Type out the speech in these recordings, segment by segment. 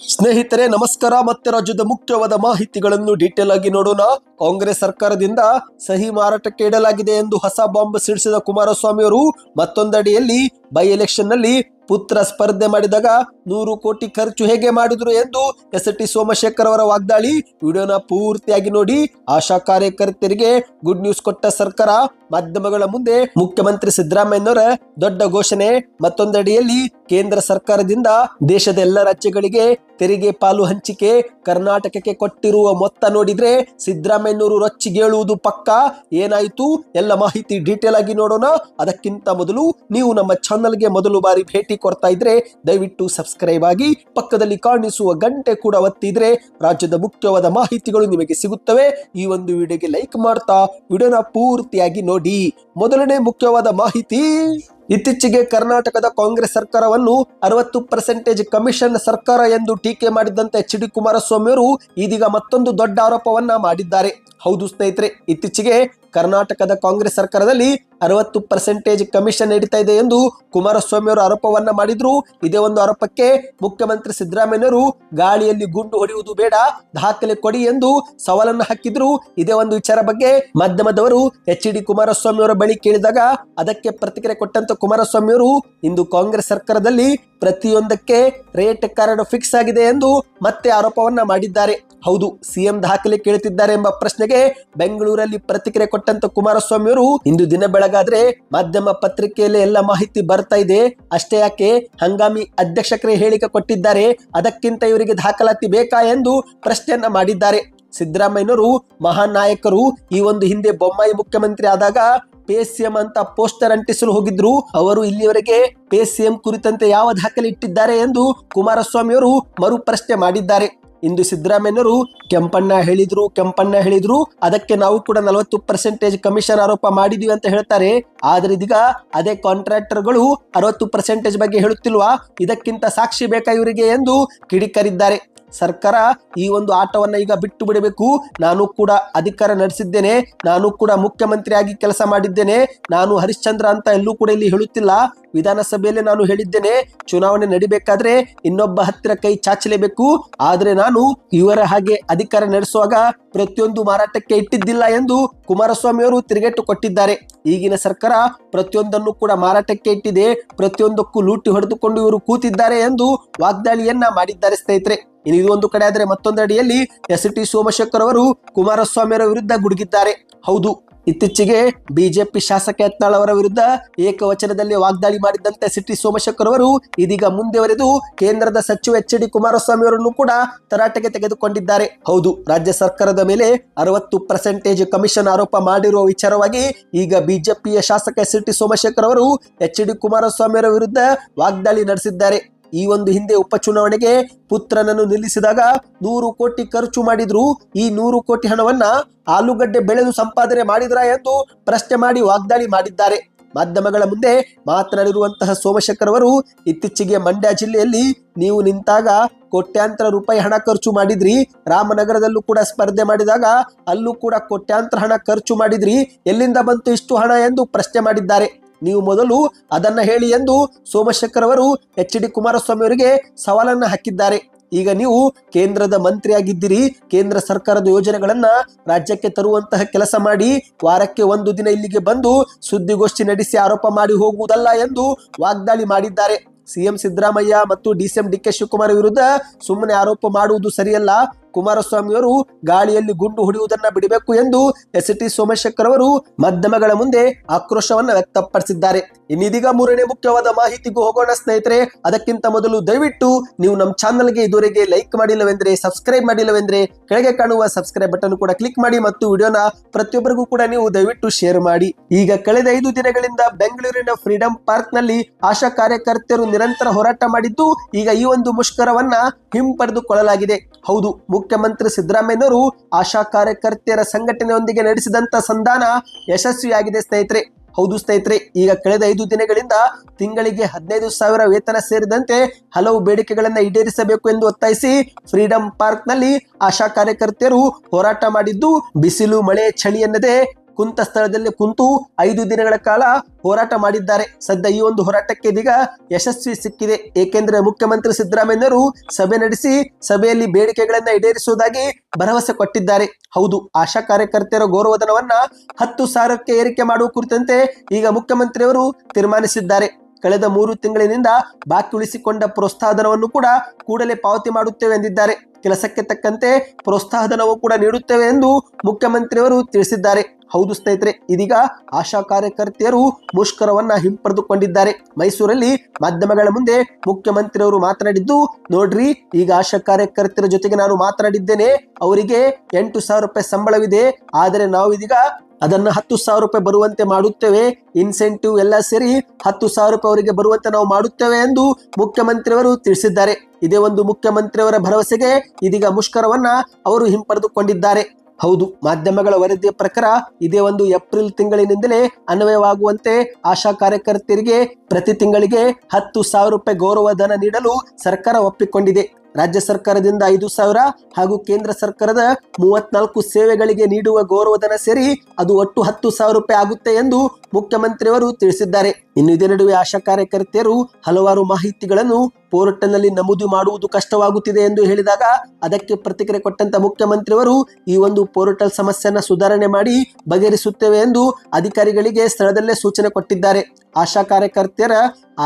ಸ್ನೇಹಿತರೆ, ನಮಸ್ಕಾರ. ಮತ್ತೆ ರಾಜ್ಯದ ಮುಖ್ಯವಾದ ಮಾಹಿತಿಗಳನ್ನು ಡೀಟೇಲ್ ಆಗಿ ನೋಡೋಣ. ಕಾಂಗ್ರೆಸ್ ಸರ್ಕಾರದಿಂದ ಸಹಿ ಮಾರಾಟಕ್ಕೆ ಇಡಲಾಗಿದೆ ಎಂದು ಹೊಸ ಬಾಂಬ್ ಸಿಡಿಸಿದ ಕುಮಾರಸ್ವಾಮಿ ಅವರು ಮತ್ತೊಂದಡಿಯಲ್ಲಿ ಬೈ ಎಲೆಕ್ಷನ್ನಲ್ಲಿ ಪುತ್ರ ಸ್ಪರ್ಧೆ ಮಾಡಿದಾಗ ನೂರು ಕೋಟಿ ಖರ್ಚು ಹೇಗೆ ಮಾಡಿದ್ರು ಎಂದು ಎಸ್ ಟಿ ಸೋಮಶೇಖರ್ ಅವರ ವಾಗ್ದಾಳಿ ವಿಡಿಯೋನ ಪೂರ್ತಿಯಾಗಿ ನೋಡಿ ಆಶಾ ಕಾರ್ಯಕರ್ತರಿಗೆ ಗುಡ್ ನ್ಯೂಸ್ ಕೊಟ್ಟ ಸರ್ಕಾರ ಮಾಧ್ಯಮಗಳ ಮುಂದೆ ಮುಖ್ಯಮಂತ್ರಿ ಸಿದ್ದರಾಮಯ್ಯನವರ ದೊಡ್ಡ ಘೋಷಣೆ ಮತ್ತೊಂದಡಿಯಲ್ಲಿ ಕೇಂದ್ರ ಸರ್ಕಾರದಿಂದ ದೇಶದ ಎಲ್ಲ ರಾಜ್ಯಗಳಿಗೆ ತೆರಿಗೆ ಪಾಲು ಹಂಚಿಕೆ, ಕರ್ನಾಟಕಕ್ಕೆ ಕೊಟ್ಟಿರುವ ಮೊತ್ತ ನೋಡಿದ್ರೆ ಸಿದ್ದರಾಮಯ್ಯನವರು ರೊಚ್ಚಿಗೇಳುವುದು ಪಕ್ಕ. ಏನಾಯಿತು? ಎಲ್ಲ ಮಾಹಿತಿ ಡೀಟೇಲ್ ಆಗಿ ನೋಡೋಣ. ಅದಕ್ಕಿಂತ ಮೊದಲು ನೀವು ನಮ್ಮ ಚಾನಲ್ಗೆ ಮೊದಲು ಬಾರಿ ಭೇಟಿ ಕೊಡ್ತಾ ಇದ್ರೆ ದಯವಿಟ್ಟು ಸಬ್ಸ್ಕ್ರೈಬ್ ಆಗಿ, ಪಕ್ಕದಲ್ಲಿ ಕಾಣಿಸುವ ಗಂಟೆ ಕೂಡ ಒತ್ತಿದ್ರೆ ರಾಜ್ಯದ ಮುಖ್ಯವಾದ ಮಾಹಿತಿಗಳು ನಿಮಗೆ ಸಿಗುತ್ತವೆ. ಈ ಒಂದು ವಿಡಿಯೋಗೆ ಲೈಕ್ ಮಾಡ್ತಾ, ವಿಡಿಯೋನ ಪೂರ್ತಿಯಾಗಿ ನೋಡಿ. ಮೊದಲನೇ ಮುಖ್ಯವಾದ ಮಾಹಿತಿ. ಇತ್ತೀಚೆಗೆ ಕರ್ನಾಟಕದ ಕಾಂಗ್ರೆಸ್ ಸರ್ಕಾರವನ್ನು ಅರವತ್ತು ಪರ್ಸೆಂಟೇಜ್ ಕಮಿಷನ್ ಸರ್ಕಾರ ಎಂದು ಟೀಕೆ ಮಾಡಿದ್ದಂತೆ ಎಚ್ ಡಿ ಕುಮಾರಸ್ವಾಮಿ ಅವರು ಇದೀಗ ಮತ್ತೊಂದು ದೊಡ್ಡ ಆರೋಪವನ್ನ ಮಾಡಿದ್ದಾರೆ. ಹೌದು ಸ್ನೇಹಿತರೆ, ಇತ್ತೀಚೆಗೆ ಕರ್ನಾಟಕದ ಕಾಂಗ್ರೆಸ್ ಸರ್ಕಾರದಲ್ಲಿ ಅರವತ್ತು ಪರ್ಸೆಂಟೇಜ್ ಕಮಿಷನ್ ನಡೀತಾ ಇದೆ ಎಂದು ಕುಮಾರಸ್ವಾಮಿ ಅವರು ಆರೋಪವನ್ನ ಮಾಡಿದ್ರು. ಇದೇ ಒಂದು ಆರೋಪಕ್ಕೆ ಮುಖ್ಯಮಂತ್ರಿ ಸಿದ್ದರಾಮಯ್ಯವರು ಗಾಳಿಯಲ್ಲಿ ಗುಂಡು ಹೊಡೆಯುವುದು ಬೇಡ, ದಾಖಲೆ ಕೊಡಿ ಎಂದು ಸವಾಲನ್ನು ಹಾಕಿದ್ರು. ಇದೇ ಒಂದು ವಿಚಾರ ಬಗ್ಗೆ ಮಾಧ್ಯಮದವರು ಎಚ್ ಡಿ ಕುಮಾರಸ್ವಾಮಿ ಅವರ ಬಳಿ ಕೇಳಿದಾಗ ಅದಕ್ಕೆ ಪ್ರತಿಕ್ರಿಯೆ ಕೊಟ್ಟಂತ ಕುಮಾರಸ್ವಾಮಿ ಅವರು, ಇಂದು ಕಾಂಗ್ರೆಸ್ ಸರ್ಕಾರದಲ್ಲಿ ಪ್ರತಿಯೊಂದಕ್ಕೆ ರೇಟ್ ಕಾರ್ಡ್ ಫಿಕ್ಸ್ ಆಗಿದೆ ಎಂದು ಮತ್ತೆ ಆರೋಪವನ್ನ ಮಾಡಿದ್ದಾರೆ. ಹೌದು, ಸಿಎಂ ದಾಖಲೆ ಕೇಳುತ್ತಿದ್ದಾರೆ ಎಂಬ ಪ್ರಶ್ನೆಗೆ ಬೆಂಗಳೂರಲ್ಲಿ ಪ್ರತಿಕ್ರಿಯೆ ಕೊಟ್ಟಂತ ಕುಮಾರಸ್ವಾಮಿ ಅವರು ಇಂದು ದಿನ ಬೆಳಗಾದ್ರೆ ಮಾಧ್ಯಮ ಪತ್ರಿಕೆಯಲ್ಲಿ ಎಲ್ಲ ಮಾಹಿತಿ ಬರ್ತಾ ಇದೆ. ಅಷ್ಟೇ ಯಾಕೆ, ಹಂಗಾಮಿ ಅಧ್ಯಕ್ಷಕರೇ ಹೇಳಿಕೆ ಕೊಟ್ಟಿದ್ದಾರೆ, ಅದಕ್ಕಿಂತ ಇವರಿಗೆ ದಾಖಲಾತಿ ಬೇಕಾ ಎಂದು ಪ್ರಶ್ನೆಯನ್ನ ಮಾಡಿದ್ದಾರೆ. ಸಿದ್ದರಾಮಯ್ಯನವರು ಮಹಾನ್ ನಾಯಕರು, ಈ ಒಂದು ಹಿಂದೆ ಬೊಮ್ಮಾಯಿ ಮುಖ್ಯಮಂತ್ರಿ ಆದಾಗ ಪೇ ಸಿಎಂ ಅಂತ ಪೋಸ್ಟರ್ ಅಂಟಿಸಲು ಹೋಗಿದ್ರು, ಅವರು ಇಲ್ಲಿಯವರೆಗೆ ಪೇ ಸಿಎಂ ಕುರಿತಂತೆ ಯಾವ ದಾಖಲೆ ಇಟ್ಟಿದ್ದಾರೆ ಎಂದು ಕುಮಾರಸ್ವಾಮಿ ಅವರು ಮರು ಪ್ರಶ್ನೆ ಮಾಡಿದ್ದಾರೆ. ಇಂದು ಸಿದ್ದರಾಮಯ್ಯರು ಕೆಂಪಣ್ಣ ಹೇಳಿದ್ರು ಕೆಂಪಣ್ಣ ಹೇಳಿದ್ರು. ಅದಕ್ಕೆ ನಾವು ಕೂಡ ನಲವತ್ತು ಪರ್ಸೆಂಟೇಜ್ ಕಮಿಷನ್ ಆರೋಪ ಮಾಡಿದೀವಿ ಅಂತ ಹೇಳ್ತಾರೆ. ಆದ್ರೆ ಇದೀಗ ಅದೇ ಕಾಂಟ್ರಾಕ್ಟರ್ಗಳು ಅರವತ್ತು ಪರ್ಸೆಂಟೇಜ್ ಬಗ್ಗೆ ಹೇಳುತ್ತಿಲ್ವಾ? ಇದಕ್ಕಿಂತ ಸಾಕ್ಷಿ ಬೇಕಾ ಇವರಿಗೆ ಎಂದು ಕಿಡಿಕರಿದ್ದಾರೆ. ಸರ್ಕಾರ ಈ ಒಂದು ಆಟವನ್ನ ಈಗ ಬಿಟ್ಟು ಬಿಡಬೇಕು. ನಾನು ಕೂಡ ಅಧಿಕಾರ ನಡೆಸಿದ್ದೇನೆ. ನಾನು ಕೂಡ ಮುಖ್ಯಮಂತ್ರಿಯಾಗಿ ಕೆಲಸ ಮಾಡಿದ್ದೇನೆ. ನಾನು ಹರಿಶ್ಚಂದ್ರ ಅಂತ ಎಲ್ಲೂ ಕೂಡ ಇಲ್ಲಿ ಹೇಳುತ್ತಿಲ್ಲ. ವಿಧಾನಸಭೆಯಲ್ಲಿ ನಾನು ಹೇಳಿದ್ದೇನೆ. ಚುನಾವಣೆ ನಡಿಬೇಕಾದ್ರೆ ಇನ್ನೊಬ್ಬ ಹತ್ತಿರ ಕೈ ಚಾಚಲೇಬೇಕು. ಆದ್ರೆ ನಾನು ಇವರ ಹಾಗೆ ಅಧಿಕಾರ ನಡೆಸುವಾಗ ಪ್ರತಿಯೊಂದು ಮಾರಾಟಕ್ಕೆ ಇಟ್ಟಿದ್ದಿಲ್ಲ ಎಂದು ಕುಮಾರಸ್ವಾಮಿ ಅವರು ತಿರುಗೇಟು ಕೊಟ್ಟಿದ್ದಾರೆ. ಈಗಿನ ಸರ್ಕಾರ ಪ್ರತಿಯೊಂದನ್ನು ಕೂಡ ಮಾರಾಟಕ್ಕೆ ಇಟ್ಟಿದೆ. ಪ್ರತಿಯೊಂದಕ್ಕೂ ಲೂಟಿ ಹೊಡೆದುಕೊಂಡು ಇವರು ಕೂತಿದ್ದಾರೆ ಎಂದು ವಾಗ್ದಾಳಿಯನ್ನ ಮಾಡಿದ್ದಾರೆ ಸ್ನೇಹಿತರೆ. ಇನ್ನು ಇದು ಒಂದು ಕಡೆ ಆದರೆ ಮತ್ತೊಂದು ಅಡಿಯಲ್ಲಿ ಎಸ್ ಟಿ ಸೋಮಶೇಖರ್ ಅವರು ಕುಮಾರಸ್ವಾಮಿ ಅವರ ವಿರುದ್ಧ ಗುಡುಗಿದ್ದಾರೆ. ಹೌದು, ಇತ್ತೀಚೆಗೆ ಬಿಜೆಪಿ ಶಾಸಕ ಯತ್ನಾಳ್ ಅವರ ವಿರುದ್ಧ ಏಕವಚನದಲ್ಲಿ ವಾಗ್ದಾಳಿ ಮಾಡಿದ್ದಂತೆ ಎಸ್ ಟಿ ಸೋಮಶೇಖರ್ ಅವರು ಇದೀಗ ಮುಂದುವರೆದು ಕೇಂದ್ರದ ಸಚಿವ ಎಚ್ ಡಿ ಕುಮಾರಸ್ವಾಮಿ ಅವರನ್ನು ಕೂಡ ತರಾಟೆಗೆ ತೆಗೆದುಕೊಂಡಿದ್ದಾರೆ. ಹೌದು, ರಾಜ್ಯ ಸರ್ಕಾರದ ಮೇಲೆ ಅರವತ್ತು ಪರ್ಸೆಂಟೇಜ್ ಕಮಿಷನ್ ಆರೋಪ ಮಾಡಿರುವ ವಿಚಾರವಾಗಿ ಈಗ ಬಿಜೆಪಿಯ ಶಾಸಕ ಎಸ್ ಟಿ ಸೋಮಶೇಖರ್ ಅವರು ಎಚ್ ಡಿ ಕುಮಾರಸ್ವಾಮಿ ಅವರ ವಿರುದ್ಧ ವಾಗ್ದಾಳಿ ನಡೆಸಿದ್ದಾರೆ. ಈ ಒಂದು ಹಿಂದೆ ಉಪಚುನಾವಣೆಗೆ ಪುತ್ರನನ್ನು ನಿಲ್ಲಿಸಿದಾಗ ನೂರು ಕೋಟಿ ಖರ್ಚು ಮಾಡಿದ್ರು. ಈ ನೂರು ಕೋಟಿ ಹಣವನ್ನ ಆಲೂಗಡ್ಡೆ ಬೆಳೆದು ಸಂಪಾದನೆ ಮಾಡಿದ್ರ ಎಂದು ಪ್ರಶ್ನೆ ಮಾಡಿ ವಾಗ್ದಾಳಿ ಮಾಡಿದ್ದಾರೆ. ಮಾಧ್ಯಮಗಳ ಮುಂದೆ ಮಾತನಾಡಿರುವಂತಹ ಸೋಮಶೇಖರ್ ಅವರು, ಇತ್ತೀಚೆಗೆ ಮಂಡ್ಯ ಜಿಲ್ಲೆಯಲ್ಲಿ ನೀವು ನಿಂತಾಗ ಕೋಟ್ಯಾಂತರ ರೂಪಾಯಿ ಹಣ ಖರ್ಚು ಮಾಡಿದ್ರಿ. ರಾಮನಗರದಲ್ಲೂ ಕೂಡ ಸ್ಪರ್ಧೆ ಮಾಡಿದಾಗ ಅಲ್ಲೂ ಕೂಡ ಕೋಟ್ಯಾಂತರ ಹಣ ಖರ್ಚು ಮಾಡಿದ್ರಿ. ಎಲ್ಲಿಂದ ಬಂತು ಇಷ್ಟು ಹಣ ಎಂದು ಪ್ರಶ್ನೆ ಮಾಡಿದ್ದಾರೆ. ನೀವು ಮೊದಲು ಅದನ್ನ ಹೇಳಿ ಎಂದು ಸೋಮಶೇಖರ್ ಅವರು ಎಚ್ ಡಿ ಕುಮಾರಸ್ವಾಮಿ ಅವರಿಗೆ ಸವಾಲನ್ನ ಹಾಕಿದ್ದಾರೆ. ಈಗ ನೀವು ಕೇಂದ್ರದ ಮಂತ್ರಿಯಾಗಿದ್ದೀರಿ, ಕೇಂದ್ರ ಸರ್ಕಾರದ ಯೋಜನೆಗಳನ್ನ ರಾಜ್ಯಕ್ಕೆ ತರುವಂತಹ ಕೆಲಸ ಮಾಡಿ, ವಾರಕ್ಕೆ ಒಂದು ದಿನ ಇಲ್ಲಿಗೆ ಬಂದು ಸುದ್ದಿಗೋಷ್ಠಿ ನಡೆಸಿ ಆರೋಪ ಮಾಡಿ ಹೋಗುವುದಲ್ಲ ಎಂದು ವಾಗ್ದಾಳಿ ಮಾಡಿದ್ದಾರೆ. ಸಿಎಂ ಸಿದ್ದರಾಮಯ್ಯ ಮತ್ತು ಡಿಸಿಎಂ ಡಿ ಶಿವಕುಮಾರ್ ವಿರುದ್ಧ ಸುಮ್ಮನೆ ಆರೋಪ ಮಾಡುವುದು ಸರಿಯಲ್ಲ ಕುಮಾರಸ್ವಾಮಿ ಅವರು ಗಾಳಿಯಲ್ಲಿ ಗುಂಡು ಹೊಡೆಯುವುದನ್ನ ಬಿಡಬೇಕು ಎಂದು ಎಸ್ ಟಿ ಸೋಮಶೇಖರ್ ಅವರು ಮಾಧ್ಯಮಗಳ ಮುಂದೆ ಆಕ್ರೋಶವನ್ನ ವ್ಯಕ್ತಪಡಿಸಿದ್ದಾರೆ. ಇನ್ನಿದೀಗ ಮೂರನೇ ಮುಖ್ಯವಾದ ಮಾಹಿತಿಗೂ ಹೋಗೋಣ ಸ್ನೇಹಿತರೆ, ಅದಕ್ಕಿಂತ ಮೊದಲು ದಯವಿಟ್ಟು ನೀವು ನಮ್ಮ ಚಾನಲ್ಗೆ ಇದುವರೆಗೆ ಲೈಕ್ ಮಾಡಿಲ್ಲವೆಂದ್ರೆ, ಸಬ್ಸ್ಕ್ರೈಬ್ ಮಾಡಿಲ್ಲವೆಂದ್ರೆ, ಕೆಳಗೆ ಕಾಣುವ ಸಬ್ಸ್ಕ್ರೈಬ್ ಬಟನ್ ಕೂಡ ಕ್ಲಿಕ್ ಮಾಡಿ ಮತ್ತು ವಿಡಿಯೋನ ಪ್ರತಿಯೊಬ್ಬರಿಗೂ ಕೂಡ ನೀವು ದಯವಿಟ್ಟು ಶೇರ್ ಮಾಡಿ. ಈಗ ಕಳೆದ ಐದು ದಿನಗಳಿಂದ ಬೆಂಗಳೂರಿನ ಫ್ರೀಡಂ ಪಾರ್ಕ್ನಲ್ಲಿ ಆಶಾ ಕಾರ್ಯಕರ್ತರು ನಿರಂತರ ಹೋರಾಟ ಮಾಡಿದ್ದು, ಈಗ ಈ ಒಂದು ಮುಷ್ಕರವನ್ನ ಹಿಂಪಡೆದುಕೊಳ್ಳಲಾಗಿದೆ. ಹೌದು ಮುಖ್ಯಮಂತ್ರಿ ಸಿದ್ದರಾಮಯ್ಯನವರು ಆಶಾ ಕಾರ್ಯಕರ್ತೆಯರ ಸಂಘಟನೆಯೊಂದಿಗೆ ನಡೆಸಿದಂತ ಸಂಧಾನ ಯಶಸ್ವಿಯಾಗಿದೆ ಸ್ನೇಹಿತರೆ. ಹೌದು ಸ್ನೇಹಿತರೆ, ಈಗ ಕಳೆದ ಐದು ದಿನಗಳಿಂದ ತಿಂಗಳಿಗೆ ಹದಿನೈದು ಸಾವಿರ ವೇತನ ಸೇರಿದಂತೆ ಹಲವು ಬೇಡಿಕೆಗಳನ್ನ ಈಡೇರಿಸಬೇಕು ಎಂದು ಒತ್ತಾಯಿಸಿ ಫ್ರೀಡಂ ಪಾರ್ಕ್ನಲ್ಲಿ ಆಶಾ ಕಾರ್ಯಕರ್ತೆಯರು ಹೋರಾಟ ಮಾಡಿದ್ದು, ಬಿಸಿಲು, ಮಳೆ, ಚಳಿ ಎನ್ನದೆ ಕುಂತ ಸ್ಥಳದಲ್ಲಿ ಕುಂತು ಐದು ದಿನಗಳ ಕಾಲ ಹೋರಾಟ ಮಾಡಿದ್ದಾರೆ. ಸದ್ಯ ಈ ಒಂದು ಹೋರಾಟಕ್ಕೆ ಇದೀಗ ಯಶಸ್ವಿ ಸಿಕ್ಕಿದೆ. ಏಕೆಂದ್ರೆ ಮುಖ್ಯಮಂತ್ರಿ ಸಿದ್ದರಾಮಯ್ಯರು ಸಭೆ ನಡೆಸಿ, ಸಭೆಯಲ್ಲಿ ಬೇಡಿಕೆಗಳನ್ನ ಈಡೇರಿಸುವುದಾಗಿ ಭರವಸೆ ಕೊಟ್ಟಿದ್ದಾರೆ. ಹೌದು, ಆಶಾ ಕಾರ್ಯಕರ್ತೆಯರ ಗೌರವಧನವನ್ನ ಹತ್ತು ಸಾವಿರಕ್ಕೆ ಏರಿಕೆ ಮಾಡುವ ಕುರಿತಂತೆ ಈಗ ಮುಖ್ಯಮಂತ್ರಿಯವರು ತೀರ್ಮಾನಿಸಿದ್ದಾರೆ. ಕಳೆದ ಮೂರು ತಿಂಗಳಿನಿಂದ ಬಾಕಿ ಉಳಿಸಿಕೊಂಡ ಪ್ರೋತ್ಸಾಹಧನವನ್ನು ಕೂಡ ಕೂಡಲೇ ಪಾವತಿ ಮಾಡುತ್ತೇವೆ ಎಂದಿದ್ದಾರೆ. ಕೆಲಸಕ್ಕೆ ತಕ್ಕಂತೆ ಪ್ರೋತ್ಸಾಹಧನವು ಕೂಡ ನೀಡುತ್ತೇವೆ ಎಂದು ಮುಖ್ಯಮಂತ್ರಿಯವರು ತಿಳಿಸಿದ್ದಾರೆ. ಹೌದು ಸ್ನೇಹಿತರೆ, ಇದೀಗ ಆಶಾ ಕಾರ್ಯಕರ್ತೆಯರು ಮುಷ್ಕರವನ್ನ ಹಿಂಪಡೆದುಕೊಂಡಿದ್ದಾರೆ. ಮೈಸೂರಲ್ಲಿ ಮಾಧ್ಯಮಗಳ ಮುಂದೆ ಮುಖ್ಯಮಂತ್ರಿಯವರು ಮಾತನಾಡಿದ್ದು, ನೋಡ್ರಿ, ಈಗ ಆಶಾ ಕಾರ್ಯಕರ್ತರ ಜೊತೆಗೆ ನಾನು ಮಾತನಾಡಿದ್ದೇನೆ, ಅವರಿಗೆ ಎಂಟು ಸಾವಿರ ರೂಪಾಯಿ ಸಂಬಳವಿದೆ, ಆದರೆ ನಾವು ಇದೀಗ ಅದನ್ನ ಹತ್ತು ಸಾವಿರ ರೂಪಾಯಿ ಬರುವಂತೆ ಮಾಡುತ್ತೇವೆ ಇನ್ಸೆಂಟಿವ್ ಎಲ್ಲ ಸೇರಿ ಹತ್ತು ಸಾವಿರ ರೂಪಾಯಿ ಅವರಿಗೆ ಬರುವಂತೆ ನಾವು ಮಾಡುತ್ತೇವೆ ಎಂದು ಮುಖ್ಯಮಂತ್ರಿಯವರು ತಿಳಿಸಿದ್ದಾರೆ. ಇದೇ ಒಂದು ಮುಖ್ಯಮಂತ್ರಿಯವರ ಭರವಸೆಗೆ ಇದೀಗ ಮುಷ್ಕರವನ್ನ ಅವರು ಹಿಂಪಡೆದುಕೊಂಡಿದ್ದಾರೆ. ಹೌದು, ಮಾಧ್ಯಮಗಳ ವರದಿಯ ಪ್ರಕಾರ ಇದೇ ಒಂದು ಏಪ್ರಿಲ್ ತಿಂಗಳಿನಿಂದಲೇ ಅನ್ವಯವಾಗುವಂತೆ ಆಶಾ ಕಾರ್ಯಕರ್ತರಿಗೆ ಪ್ರತಿ ತಿಂಗಳಿಗೆ ಹತ್ತು ಸಾವಿರ ರೂಪಾಯಿ ಗೌರವಧನ ನೀಡಲು ಸರ್ಕಾರ ಒಪ್ಪಿಕೊಂಡಿದೆ. ರಾಜ್ಯ ಸರ್ಕಾರದಿಂದ ಐದು ಸಾವಿರ ಹಾಗೂ ಕೇಂದ್ರ ಸರ್ಕಾರದ ಮೂವತ್ನಾಲ್ಕು ಸೇವೆಗಳಿಗೆ ನೀಡುವ ಗೌರವಧನ ಸೇರಿ ಅದು ಒಟ್ಟು ಹತ್ತು ಸಾವಿರ ರೂಪಾಯಿ ಆಗುತ್ತೆ ಎಂದು ಮುಖ್ಯಮಂತ್ರಿಯವರು ತಿಳಿಸಿದ್ದಾರೆ. ಇನ್ನು ಇದೇ ನಡುವೆ ಆಶಾ ಕಾರ್ಯಕರ್ತೆಯರು ಹಲವಾರು ಮಾಹಿತಿಗಳನ್ನು ಪೋರ್ಟಲ್ನಲ್ಲಿ ನಮೂದು ಮಾಡುವುದು ಕಷ್ಟವಾಗುತ್ತಿದೆ ಎಂದು ಹೇಳಿದಾಗ ಅದಕ್ಕೆ ಪ್ರತಿಕ್ರಿಯೆ ಕೊಟ್ಟಂತ ಮುಖ್ಯಮಂತ್ರಿಯವರು ಈ ಒಂದು ಪೋರ್ಟಲ್ ಸಮಸ್ಯೆಯನ್ನ ಸುಧಾರಣೆ ಮಾಡಿ ಬಗೆಹರಿಸುತ್ತೇವೆ ಎಂದು ಅಧಿಕಾರಿಗಳಿಗೆ ಸ್ಥಳದಲ್ಲೇ ಸೂಚನೆ ಕೊಟ್ಟಿದ್ದಾರೆ. ಆಶಾ ಕಾರ್ಯಕರ್ತೆಯರ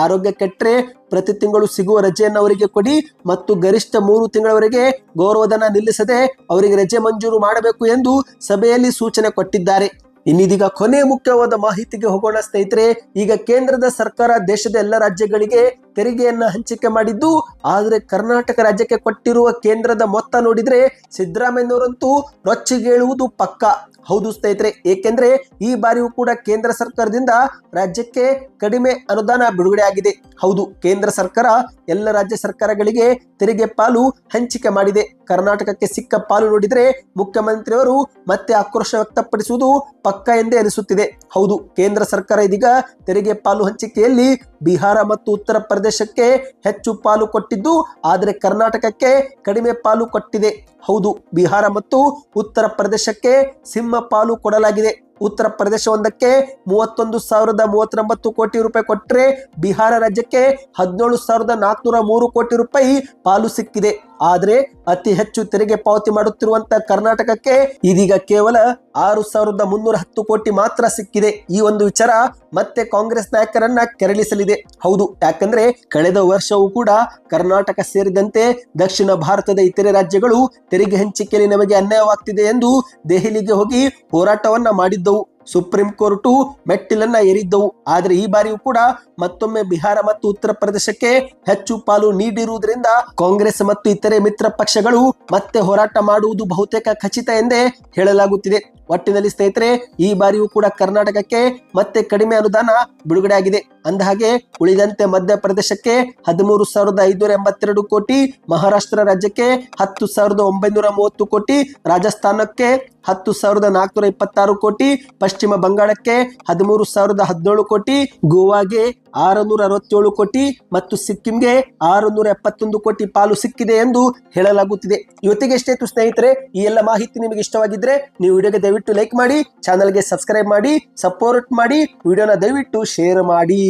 ಆರೋಗ್ಯ ಕೆಟ್ಟರೆ ಪ್ರತಿ ತಿಂಗಳು ಸಿಗುವ ರಜೆಯನ್ನು ಅವರಿಗೆ ಕೊಡಿ ಮತ್ತು ಗರಿಷ್ಠ ಮೂರು ತಿಂಗಳವರೆಗೆ ಗೌರವಧನ ನಿಲ್ಲಿಸದೆ ಅವರಿಗೆ ರಜೆ ಮಂಜೂರು ಮಾಡಬೇಕು ಎಂದು ಸಭೆಯಲ್ಲಿ ಸೂಚನೆ ಕೊಟ್ಟಿದ್ದಾರೆ. ಇನ್ನಿದೀಗ ಕೊನೆ ಮುಖ್ಯವಾದ ಮಾಹಿತಿಗೆ ಹೋಗೋಣ ಸ್ನೇಹಿತರೆ ಈಗ ಕೇಂದ್ರದ ಸರ್ಕಾರ ದೇಶದ ಎಲ್ಲ ರಾಜ್ಯಗಳಿಗೆ ತೆರಿಗೆಯನ್ನ ಹಂಚಿಕೆ ಮಾಡಿದ್ದು. ಆದರೆ ಕರ್ನಾಟಕ ರಾಜ್ಯಕ್ಕೆ ಕೊಟ್ಟಿರುವ ಕೇಂದ್ರದ ಮೊತ್ತ ನೋಡಿದ್ರೆ ಸಿದ್ದರಾಮಯ್ಯನವರಂತೂ ರೊಚ್ಚಿಗೇಳುವುದು ಪಕ್ಕ. ಹೌದು ಸ್ನೇಹಿತರೆ, ಏಕೆಂದ್ರೆ ಈ ಬಾರಿಯೂ ಕೂಡ ಕೇಂದ್ರ ಸರ್ಕಾರದಿಂದ ರಾಜ್ಯಕ್ಕೆ ಕಡಿಮೆ ಅನುದಾನ ಬಿಡುಗಡೆ ಆಗಿದೆ. ಹೌದು, ಕೇಂದ್ರ ಸರ್ಕಾರ ಎಲ್ಲ ರಾಜ್ಯ ಸರ್ಕಾರಗಳಿಗೆ ತೆರಿಗೆ ಪಾಲು ಹಂಚಿಕೆ ಮಾಡಿದೆ. ಕರ್ನಾಟಕಕ್ಕೆ ಸಿಕ್ಕ ಪಾಲು ನೋಡಿದ್ರೆ ಮುಖ್ಯಮಂತ್ರಿಯವರು ಮತ್ತೆ ಆಕ್ರೋಶ ವ್ಯಕ್ತಪಡಿಸುವುದು ಪಕ್ಕ ಎಂದೇ ಅನಿಸುತ್ತಿದೆ. ಹೌದು, ಕೇಂದ್ರ ಸರ್ಕಾರ ಇದೀಗ ತೆರಿಗೆ ಪಾಲು ಹಂಚಿಕೆಯಲ್ಲಿ ಬಿಹಾರ ಮತ್ತು ಉತ್ತರ ಪ್ರದೇಶಕ್ಕೆ ಹೆಚ್ಚು ಪಾಲು ಕೊಟ್ಟಿದ್ದು, ಆದರೆ ಕರ್ನಾಟಕಕ್ಕೆ ಕಡಿಮೆ ಪಾಲು ಕೊಟ್ಟಿದೆ. ಹೌದು, ಬಿಹಾರ ಮತ್ತು ಉತ್ತರ ಪ್ರದೇಶಕ್ಕೆ ಸಿಂಹ ಪಾಲು ಕೊಡಲಾಗಿದೆ. ಉತ್ತರ ಪ್ರದೇಶ ಒಂದಕ್ಕೆ ಮೂವತ್ತೊಂದು ಸಾವಿರದ ಮೂವತ್ತೊಂಬತ್ತು ಕೋಟಿ ರೂಪಾಯಿ ಕೊಟ್ಟರೆ ಬಿಹಾರ ರಾಜ್ಯಕ್ಕೆ ಹದಿನೇಳು ಸಾವಿರದ ನಾಲ್ಕುನೂರ ಮೂರು ಕೋಟಿ ರೂಪಾಯಿ ಪಾಲು ಸಿಕ್ಕಿದೆ. ಆದ್ರೆ ಅತಿ ಹೆಚ್ಚು ತೆರಿಗೆ ಪಾವತಿ ಮಾಡುತ್ತಿರುವಂತಹ ಕರ್ನಾಟಕಕ್ಕೆ ಇದೀಗ ಕೇವಲ ಆರು ಸಾವಿರದ ಮುನ್ನೂರ ಹತ್ತು ಕೋಟಿ ಮಾತ್ರ ಸಿಕ್ಕಿದೆ. ಈ ಒಂದು ವಿಚಾರ ಮತ್ತೆ ಕಾಂಗ್ರೆಸ್ ನಾಯಕರನ್ನ ಕೆರಳಿಸಲಿದೆ. ಹೌದು, ಯಾಕಂದ್ರೆ ಕಳೆದ ವರ್ಷವೂ ಕೂಡ ಕರ್ನಾಟಕ ಸೇರಿದಂತೆ ದಕ್ಷಿಣ ಭಾರತದ ಇತರೆ ರಾಜ್ಯಗಳು ತೆರಿಗೆ ಹಂಚಿಕೆಯಲ್ಲಿ ನಮಗೆ ಅನ್ಯಾಯವಾಗ್ತಿದೆ ಎಂದು ದೆಹಲಿಗೆ ಹೋಗಿ ಹೋರಾಟವನ್ನ ಮಾಡಿದ್ದವು. ಸುಪ್ರೀಂ ಕೋರ್ಟು ಮೆಟ್ಟಿಲನ್ನ ಏರಿದ್ದವು. ಆದರೆ ಈ ಬಾರಿಯೂ ಕೂಡ ಮತ್ತೊಮ್ಮೆ ಬಿಹಾರ ಮತ್ತು ಉತ್ತರ ಪ್ರದೇಶಕ್ಕೆ ಹೆಚ್ಚು ಪಾಲು ನೀಡಿರುವುದರಿಂದ ಕಾಂಗ್ರೆಸ್ ಮತ್ತು ಇತರೆ ಮಿತ್ರ ಪಕ್ಷಗಳು ಮತ್ತೆ ಹೋರಾಟ ಮಾಡುವುದು ಬಹುತೇಕ ಖಚಿತ ಎಂದೇ ಹೇಳಲಾಗುತ್ತಿದೆ. ಒಟ್ಟಿನಲ್ಲಿ ಸ್ನೇಹಿತರೆ, ಈ ಬಾರಿಯೂ ಕೂಡ ಕರ್ನಾಟಕಕ್ಕೆ ಮತ್ತೆ ಕಡಿಮೆ ಅನುದಾನ ಬಿಡುಗಡೆ ಆಗಿದೆ ಅಂದಹಾಗೆ ಉಳಿದಂತೆ ಮಧ್ಯಪ್ರದೇಶಕ್ಕೆ ಹದಿಮೂರು ಸಾವಿರದ ಐನೂರ ಎಂಬತ್ತೆರಡು ಕೋಟಿ, ಮಹಾರಾಷ್ಟ್ರ ರಾಜ್ಯಕ್ಕೆ ಹತ್ತು ಸಾವಿರದ ಒಂಬೈನೂರ ಮೂವತ್ತು ಕೋಟಿ, ರಾಜಸ್ಥಾನಕ್ಕೆ ಹತ್ತು ಸಾವಿರದ ನಾಲ್ಕುನೂರ ಇಪ್ಪತ್ತಾರು ಕೋಟಿ, ಪಶ್ಚಿಮ ಬಂಗಾಳಕ್ಕೆ ಹದಿಮೂರು ಸಾವಿರದ ಹದಿನೇಳು ಕೋಟಿ, ಗೋವಾಗೆ ಆರುನೂರ ಅರವತ್ತೇಳು ಕೋಟಿ ಮತ್ತು ಸಿಕ್ಕಿಂಗೆ ಆರುನೂರ ಎಪ್ಪತ್ತೊಂದು ಕೋಟಿ ಪಾಲು ಸಿಕ್ಕಿದೆ ಎಂದು ಹೇಳಲಾಗುತ್ತಿದೆ. ಇವತ್ತಿಗೆ ಎಷ್ಟೇ ಸ್ನೇಹಿತರೆ, ಈ ಎಲ್ಲ ಮಾಹಿತಿ ನಿಮಗೆ ಇಷ್ಟವಾಗಿದ್ರೆ ನೀವು ವಿಡಿಯೋಗೆ ದಯವಿಟ್ಟು ಲೈಕ್ ಮಾಡಿ ಚಾನಲ್ಗೆ ಸಬ್ಸ್ಕ್ರೈಬ್ ಮಾಡಿ ಸಪೋರ್ಟ್ ಮಾಡಿ ವಿಡಿಯೋನ ದಯವಿಟ್ಟು ಶೇರ್ ಮಾಡಿ.